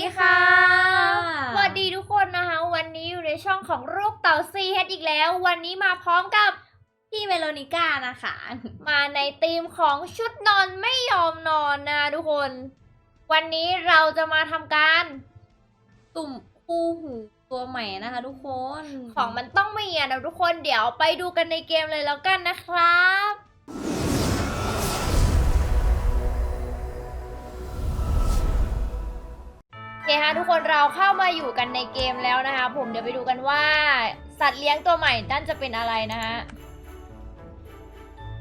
ดีค่ะ สวัสดีทุกคนนะคะ วันนี้อยู่ในช่องของรูปเต่าซีเฮดอีกแล้ว วันนี้มาพร้อมกับพี่เวโรนิก้านะคะ มาในธีมของชุดนอนไม่ยอมนอนนะทุกคน วันนี้เราจะมาทำการ ตุ่มคู่หูตัวใหม่นะคะ ทุกคน ของมันต้องมีอะนะทุกคน เดี๋ยวไปดูกันในเกมเลยแล้วกันนะครับ คฮะทุกคนเราเข้ามาอยู่กันในเกมแล้วนะคะผมเดี๋ยวไปดูกันว่า สัตว์เลี้ยงตัวใหม่นั่นจะเป็นอะไรนะฮะ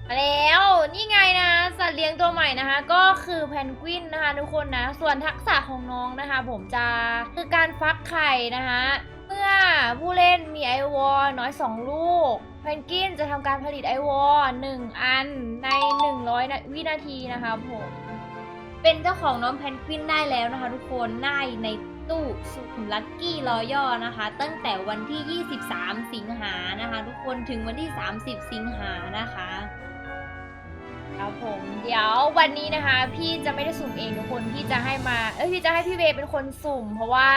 มาแล้วนี่ไงนะสัตว์เลี้ยงตัวใหม่นะคะ ก็คือแพนกวินนะคะทุกคนนะ ส่วนทักษะของน้องนะคะ ผมจะคือการฟักไข่นะคะเมื่อผู้เล่นมีไอวอลน้อย 2 ลูกแพนกวินจะทำการผลิตไอวอล1อันใน 100นาวินาทีนะคะผมเป็นเจ้าของน้องแพนกวินได้แล้วนะคะ ทุกคนได้ใน ตู้สุขุมลักกี้รอย่อนะคะ ตั้งแต่วันที่ 23 สิงหานะคะ ทุกคนถึงวันที่ 30 สิงหานะคะครับผมเดี๋ยววันนี้นะคะ พี่จะไม่ได้สุ่มเองทุกคนพี่จะให้มาเอ้ยพี่จะให้พี่เวย์เป็นคนสุ่ม เพราะว่า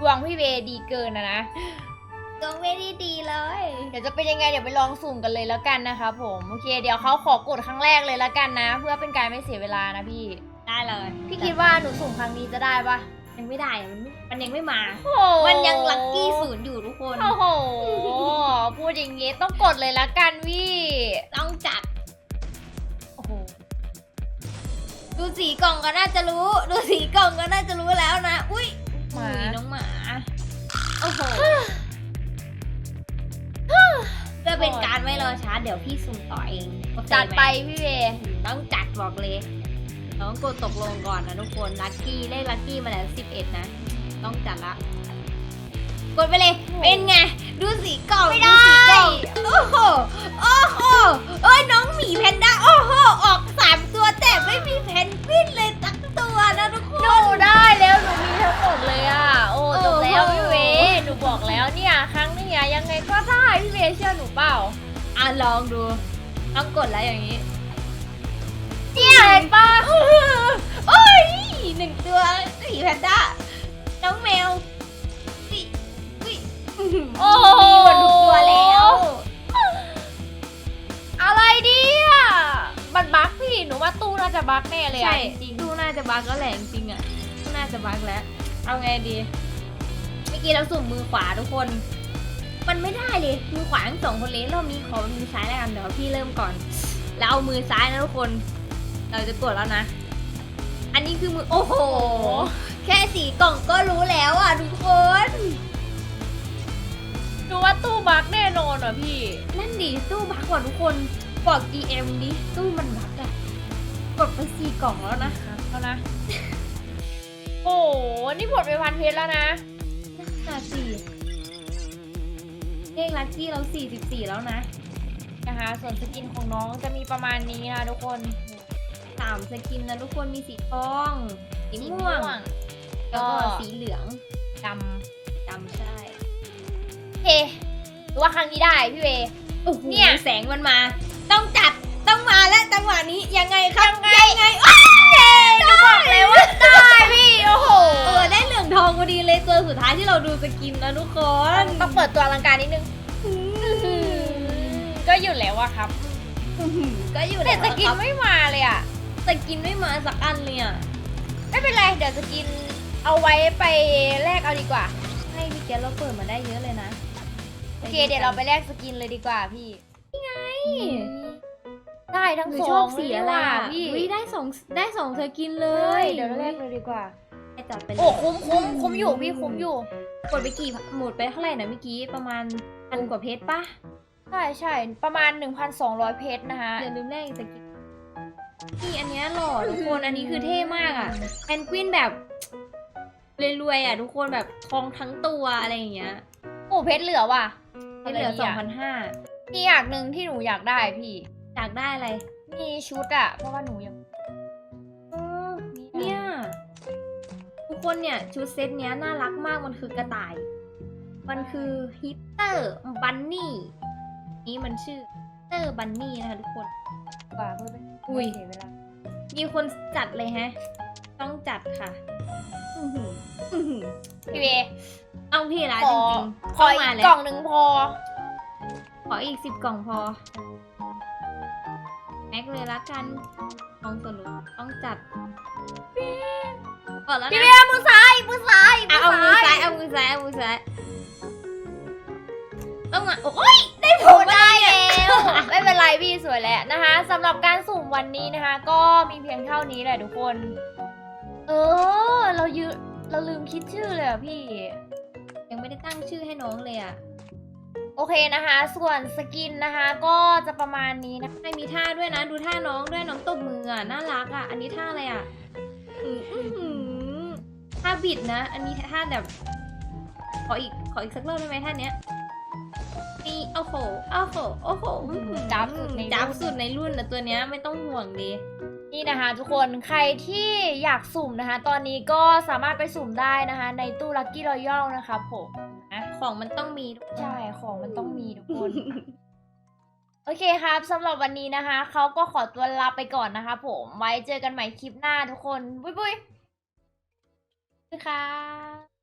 ดวงพี่เวย์ดีเกินนะนะก็ไม่ได้ดีเลย เดี๋ยวจะเป็นยังไงเดี๋ยวไปลองสุ่มกันเลยแล้วกันนะคะผมโอเค เดี๋ยวเขาขอกดครั้งแรกเลยแล้วกันนะ เพื่อเป็นการไม่เสียเวลานะพี่ได้เลย พี่คิดว่าหนูสุ่มครั้งนี้จะได้ปะ ยังไม่ได้อะมันไม่มันยังไม่มา โอ้โหมันยังลัคกี้ศูนย์อยู่ทุกคนโอ้โห พูดอย่างงี้ต้องกดเลยละกันพี่ ต้องจัด โอ้โห ดูสีกล่องก็น่าจะรู้ ดูสีกล่องก็น่าจะรู้แล้วนะ อุ้ยหมา อุ้ยน้องหมา โอ้โห เพื่อเป็นการไม่รอช้าเดี๋ยวพี่สุ่มต่อเองโอเคหมจัดไปพี่เวย์ต้องจัดบอกเลย ต้องกดตกลงก่อนนะทุกคนลัคกี้เลขลัคกี้มาแล้ว11 นะ ต้องจัดละ กดไปเลย เป็นไง ดูสีกล่องไม่ได้สีกล่องโอ้โหโอ้โหเอ้ยน้องหมีแพนด้าโอ้โหออกสามตัวแต่ไม่มีแพนกวินเลยสักตัวนะทุกคหนูนได้แล้วหนูมีทั้งหมดเลยอะโอ้โอ้จบแล้วโหพี่เวย์หนูบอกแล้วเนี่ยครั้งนี้อะยังไงก็ได้พี่เวย์เชื่อหนูเปล่าอะลองดูต้องกดแล้วอย่างนี้ เนี่ยเห็นปะโอ้ยหนึ่งตัวสีแพนด้า น้องแมวสิอุ๊ยโอ้โห มีหมดทุกตัวแล้ว อะไรเนี่ยมันบั๊กพี่หนูว่าตู้น่าจะบั๊กแน่เลยอะใช่จริงตู้น่าจะบักแล้วแหละจริงๆอะตู้น่าจะบักแล้ว เอาไงดี เมื่อกี้เราสุ่มมือขวาทุกคน มันไม่ได้เลย มือขวาทั้งสองคนเลยรอบนี้ขอมือซ้ายแล้วกันเดี๋ยวพี่เริ่มก่อน แล้วเอามือซ้ายนะทุกคน เราจะกดแล้วนะ อันนี้คือมือ โอ้โห แค่สีกล่องก็รู้แล้วอะทุกคนหนูว่าตู้บั๊กแน่นอนอะพี่ นั่นดิตู้บักกว่าทุกคนบอก GM ดิตู้มันบักอะกดไปสี่กล่องแล้วนะแล้วนะ โอ้โห นี่หมดไปพันเพชรแล้วนะห้าสี่เลขลัคกี้เราสี่สิบสี่แล้วนะนะคะ ส่วนสกินของน้องจะมีประมาณนี้นะทุกคน สามสกินนะทุกคนมีสีทองสีสีม่วงแล้วก็ก็ สีเหลืองดดำใช่ำเฮหรือว่าครั้งนี้ได้พี่เวย์โอ้โหเนี่ย แสงมันมา ต้องจัดต้องมาแล้วจังหวะนี้ยังไงครับยังไงยังไงโอ้ยหนูบอกเลยว่าได้พี่ โอ้โหเออได้เหลืองทองพอดีเลยตัวสุดท้ายที่เราดูสกินนะทุกคน ต้องเปิดตัวอลังการนิดนึง ก็อยู่แล้วอะครับอื้อหือก็อยู่แต่แล้วสกินครับไม่มาเลยอะ สกินไม่มาสักอันเลยอะไม่เป็นไรเดี๋ยวสกินเอาไว้ไปแลกเอาดีกว่า ให้พี่แกสเราเปิดมาได้เยอะเลยนะโอเคเดี๋ยวเราไปแลกสกินเลยดีกว่าพี่นี่ได้ทั้งหนูสชอองบสีอะไรเลยอะว่พี่วิได้สองได้สองสกินเลเฮ้ยยเดี๋ยวเราแลกเลยดีกว่า ให้จัดไปเลยโอ้คุ้มคุ้มคุ้มอยู่พี่คุ้มอยู่กดไปกี่หมดไปเท่าไหร่นะเมื่อกี้ประมาณพันกว่าเพชรปะใช่ใช่ประมาณ 1,200 เพชรนะคะอย่าลืมแลกอีกสกิน นี่อันเนี้ยหล่อทุกคน อันนี้คือเท่มากอะแพนกวินแบบรวยๆอะทุกคนแบบทองทั้งตัวอะไรอย่างเงี้ยโอ้เพชรเหลือว่ะเพชรเหลือสองพันห้ามีอย่างหนึ่งที่หนูอยากได้พี่ อยากได้อะไร มีชุดอะเพราะว่าหนูยังเออเนี่ยทุกคนเนี่ยชุดเซตเนี้ยน่ารักมากมันคือกระต่าย มันคือฮิปเตอร์บันนี่ นี่มันชื่อฮิปเตอร์บันนี่นะคะทุกคนกว่าเพื่อเป็น อุ้ย เสียเวลามีคนจัดเลยแฮะตต้องจัดค่ะอื้อหืออื้อหือพี่เบต้องพี่ละขจอริงขๆอเข้าอีมากเลยกล่องหนึ่งพอ ขออีกสิบกล่องพอ แม็กเลยละกันกล่องสนุกต้องจัดก่อนแล้วพี่นะเบมือซ้ายมือซ้ายอะเอามือซ้ายเอามือซ้ายเอามือซ้ายต้องมาโอ้ย ได้ผโอ้มได้แล้ว ไม่เป็นไรพี่สวยแล้วนะคะสำหรับการสุ่มวันนี้นะคะ ก็มีเพียงเท่านี้แหละทุกคน เออ เรายืเราลืมคิดชื่อเลยอะพี่ ยังไม่ได้ตั้งชื่อให้น้องเลยอะโอเคนะคะ ส่วนสกินนะคะก็จะประมาณนี้นะให้มีท่าด้วยนะ ดูท่าน้องด้วยน้องตบมืออะน่ารักอะ อันนี้ท่าอะไรอะท่าบิดนะ อันนี้ท่าแบบ ขออีกขออีกสักรอบได้ไหมท่าเนี้ย นี่โอ้โหโอ้โหโอ้โหอื้อหือจับสุดในรุ่น จับสุดในรุ่นนะตัวเนี้ยไม่ต้องห่วงดี นี่นะคะทุกคนใครที่อยากสุ่มนะคะ ตอนนี้ก็สามารถไปสุ่มได้นะคะ ในตู้ลั c กี้รอยัลนะคะผมนะของมันต้องมีใช่ของมันต้องมีทุกคน โอเคครับสำหรับวันนี้นะคะ เขาก็ขอตัวลาไปก่อนนะคะผมไว้เจอกันใหม่คลิปหน้าทุกคน บุยบุยสวัสดีค่ะ